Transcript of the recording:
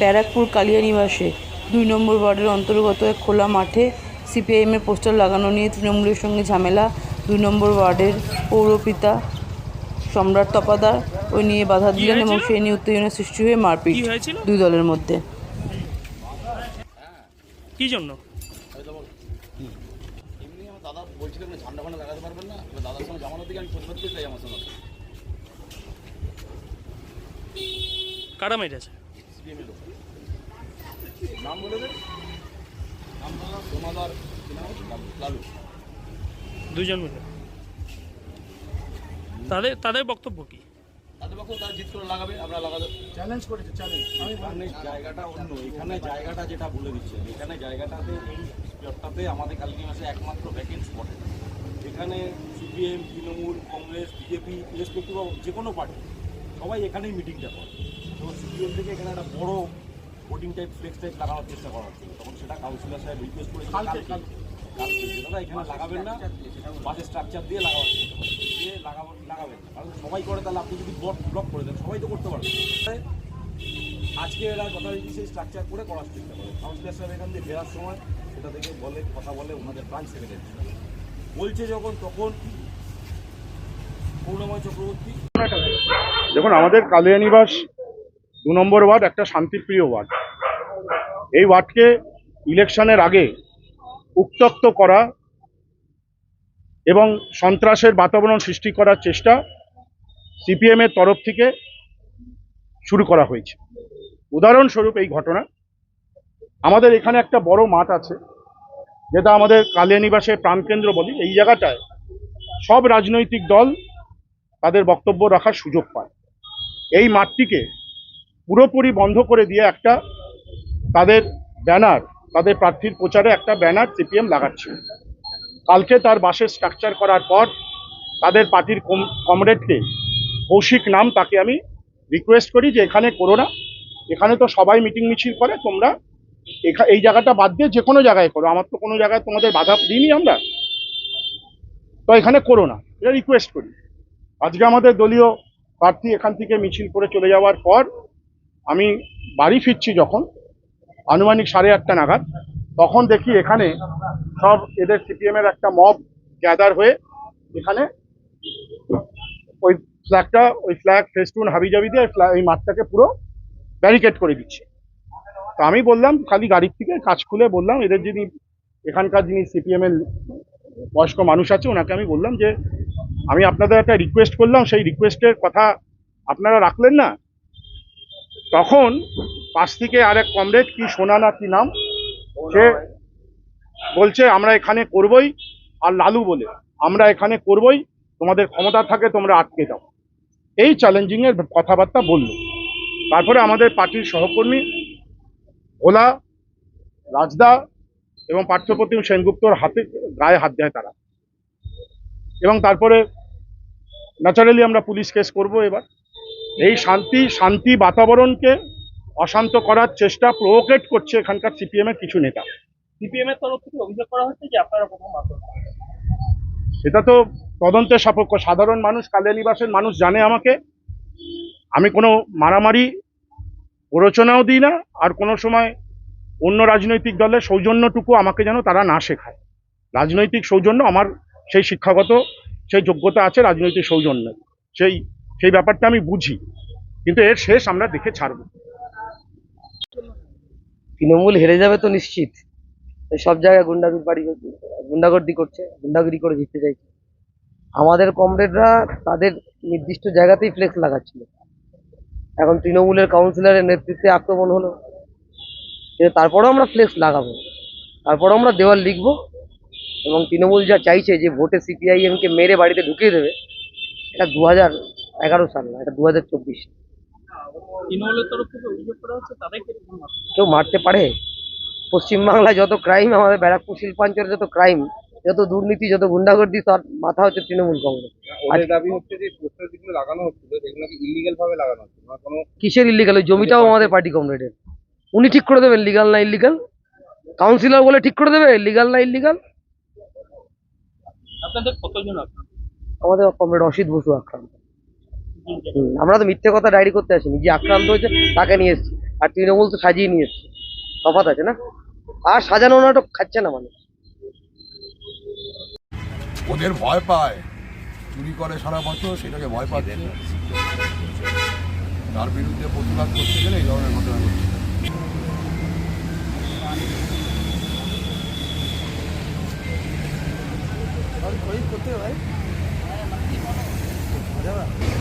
ব্যারাকপুর কালিয়ানিবাসে দুই নম্বর ওয়ার্ডের অন্তর্গত এক খোলা মাঠে সিপিআইএমের পোস্টার লাগানো নিয়ে তৃণমূলের সঙ্গে ঝামেলা। দুই নম্বর ওয়ার্ডের পৌরপিতা সম্রাট তপাদার ওই নিয়ে বাধা দিলেন এবং সেই নিয়ে উত্তেজনা সৃষ্টি হয়ে মারপিট দুই দলের মধ্যে। কি জন্য? এমনি আমার দাদা বলছিলাম ঝান্ডা ফান্ডা লাগাতে পারবেন না দাদার সঙ্গে জামানো থেকে আমি প্রতিবাদ করতে চাই আমার সঙ্গে কারা মেরেছে? সিপিএম এর লোক নাম বলে দেন নাম। সোমাদার লালু- দুজন মিলে। তাদের তাদের বক্তব্য কি? তাদের পক্ষে তারা জিত করে লাগাবে আমরা লাগাতে চ্যালেঞ্জ করেছে চ্যালেঞ্জ আমি এখানে জায়গাটা অন্য এখানে জায়গাটা যেটা বলে দিচ্ছে এখানে জায়গাটাতে এই স্পটটাতে আমাদের কালকে মাসে একমাত্র ভ্যাকেন্ট স্পট এখানে CPM Trinamool Congress BJP irrespective যে কোনো পার্টি সবাই এখানেই মিটিংটা করে তো সিপিএম থেকে এখানে একটা বড় ভোটিং টাইপ ফ্লেক্স টাইপ লাগানোর চেষ্টা করা হচ্ছিল তখন সেটা কাউন্সিলর সাহেব রিকোয়েস্ট কালকে দাদা এখানে লাগাবেন না? বাসে স্ট্রাকচার দিয়ে লাগাবার দিয়ে লাগাবেন লাগাবেন। না কারণ সবাই করে তাহলে আপনি যদি ব্লক ব্লক করে দেন সবাই তো করতে পারবেন আজকে এরা কথা যথারীতি সেই স্ট্রাকচার করে করার চেষ্টা করে। কাউন্সিলর সাহেব এখান থেকে ফেরার সময় সেটা থেকে বলে কথা বলে ওনাদের ব্রাঞ্চ সেক্রেটারি বলছে যখন তখন দেখুন, আমাদের কালিয়ানিবাস দু নম্বর ওয়ার্ড, একটা শান্তিপ্রিয় ওয়ার্ড। এই ওয়ার্ডকে ইলেকশনের আগে উত্তক্ত করা এবং সন্ত্রাসের বাতাবরণ সৃষ্টি করার চেষ্টা সিপিএমের তরফ থেকে শুরু করা হয়েছে। উদাহরণস্বরূপ এই ঘটনা। আমাদের এখানে একটা বড় মাঠ আছে, যেটা আমাদের কালিয়ানিবাসের প্রাণকেন্দ্র বলি। এই জায়গাটায় সব রাজনৈতিক দল তাদের বক্তব্য রাখার সুযোগ পায়। এই মাঠটিকে পুরোপুরি বন্ধ করে দিয়ে একটা তাদের ব্যানার, তাদের প্রার্থীর প্রচারে একটা ব্যানার সিপিএম লাগাচ্ছে। কালকে তার বাসের স্ট্রাকচার করার পর তাদের পার্টির কমরেডকে কৌশিক নাম তাকে আমি রিকোয়েস্ট করি যে এখানে করো না। এখানে তো সবাই মিটিং মিছিল করে, তোমরা এই জায়গাটা বাদ দিয়ে যে কোনো জায়গায় করো। আমার তো কোনো জায়গায় তোমাদের বাধা দিইনি আমরা। তো এখানে করো না। এটা রিকোয়েস্ট করি। আজকে আমাদের দলীয় প্রার্থী এখান থেকে মিছিল করে চলে যাওয়ার পর আমি বাড়ি ফিরছি যখন, আনুমানিক সাড়ে আটটা নাগাদ। তখন দেখি এখানে সব এদের সিপিএমের একটা মব গ্যাদার হয়ে এখানে ওই ফ্ল্যাগটা ওই ফ্ল্যাগ ফেস্টুন হাবিজাবি দিয়ে এই মাঠটাকে পুরো ব্যারিকেড করে দিচ্ছে। তো আমি বললাম, খালি গাড়ির থেকে কাজ খুলে বললাম, এদের যিনি এখানকার যিনি সিপিএম এর বয়স্ক মানুষ আছে, ওনাকে আমি বললাম যে আমি আপনাদের একটা রিকোয়েস্ট করলাম, সেই রিকোয়েস্টের কথা আপনারা রাখলেন না? তখন পাশ থেকে আর এক কমরেড কি সোনা না কি নাম? সে বলছে, আমরা এখানে করবই আর লালু বলে। আমরা এখানে করবই, তোমাদের ক্ষমতা থাকে, তোমরা আটকে দাও এই চ্যালেঞ্জিংয়ের কথাবার্তা বলল। তারপরে আমাদের পার্টির সহকর্মী ভোলা রাজদা এবং পার্থপ্রতিম সেনগুপ্তর হাতে, গায়ে হাত দেয় তারা। এবং তারপরে ন্যাচারালি আমরা পুলিশ কেস করব এবার। এই শান্তি শান্তি বাতাবরণকে অশান্ত করার চেষ্টা প্রোভোকেট করছে এখানকার সিপিএম এর কিছু নেতা। সিপিএম এর তরফ থেকে অভিযোগ করা হচ্ছে যে আপনারা প্রথম সেটা তো তদন্তের সাপেক্ষ। সাধারণ মানুষ কালিয়ানিবাসের মানুষ জানে আমাকে। আমি কোনো মারামারি প্ররোচনাও দিই না আর কোনো সময় অন্য রাজনৈতিক দলের সৌজন্যটুকু আমাকে যেন তারা না শেখায়। রাজনৈতিক সৌজন্য আমার সেই শিক্ষাগত, সেই যোগ্যতা আছে, রাজনৈতিক সৌজন্য। সেই সেই ব্যাপারটা আমি বুঝি, কিন্তু এর শেষ আমরা দেখে ছাড়বো। তৃণমূল হেরে যাবে তো নিশ্চিত। সব জায়গায় গুন্ডাগিরি বাড়ি, গুন্ডাগর্দি করছে, গুন্ডাগিরি করে জিততে চাইছে। আমাদের কমরেডরা তাদের নির্দিষ্ট জায়গাতেই ফ্লেক্স লাগাচ্ছিল। এখন তৃণমূলের কাউন্সিলরের নেতৃত্বে আক্রমণ হলো। তারপরেও আমরা ফ্লেক্স লাগাবো। তারপরেও আমরা দেওয়াল লিখব। এবং তৃণমূল যা চাইছে যে ভোটে সিপিআইএমকে মেরে বাড়িতে ঢুকিয়ে দেবে এটা দু হাজার এগারো সাল না এটা দু হাজার চব্বিশ। তৃণমূলের তরফ থেকে অভিযোগ করা হচ্ছে তাদেরকে প্রথম আতঙ্ক কেউ মারতে পারে। পশ্চিমবাংলায় যত ক্রাইম আমাদের ব্যারাকপুর শিল্পাঞ্চলে যত ক্রাইম যত দুর্নীতি যত গুন্ডাগর্দি তার মাথা হচ্ছে তৃণমূল কংগ্রেস। ওদের দাবি হচ্ছে যে পোস্টার যেগুলো লাগানো হচ্ছিল সেগুলো নাকি ইলিগাল ভাবে লাগানো হচ্ছে? মানে কোনো কিসের ইলিগাল ওই জমিটাও আমাদের পার্টি কমরেডের উনি ঠিক করে দেবেন লিগাল না ইলিগাল কাউন্সিলর বলে ঠিক করে দেবে লিগাল না ইলিগাল আপনাদের কতজন আপনার আমাদের কমরেড অসিত বসু আক্রান্ত। আমরা তো মিথ্যে কথা ডায়েরি করতে আসিনি। যে আক্রান্ত হয়েছে তাকে নিয়ে এসেছি। আর তৃণমূল তো সাজিয়ে নিয়ে এসছে। তফাৎ আছে না? আর সাজানো নাটক খাচ্ছে না মানুষ। ওদের ভয় পায়। চুরি করে সারা বছর সেটাকে ভয় পাচ্ছে। তার বিরুদ্ধে প্রতিবাদ করতে গেলে এই ধরনের ঘটনা ঘটছে। গাড়ি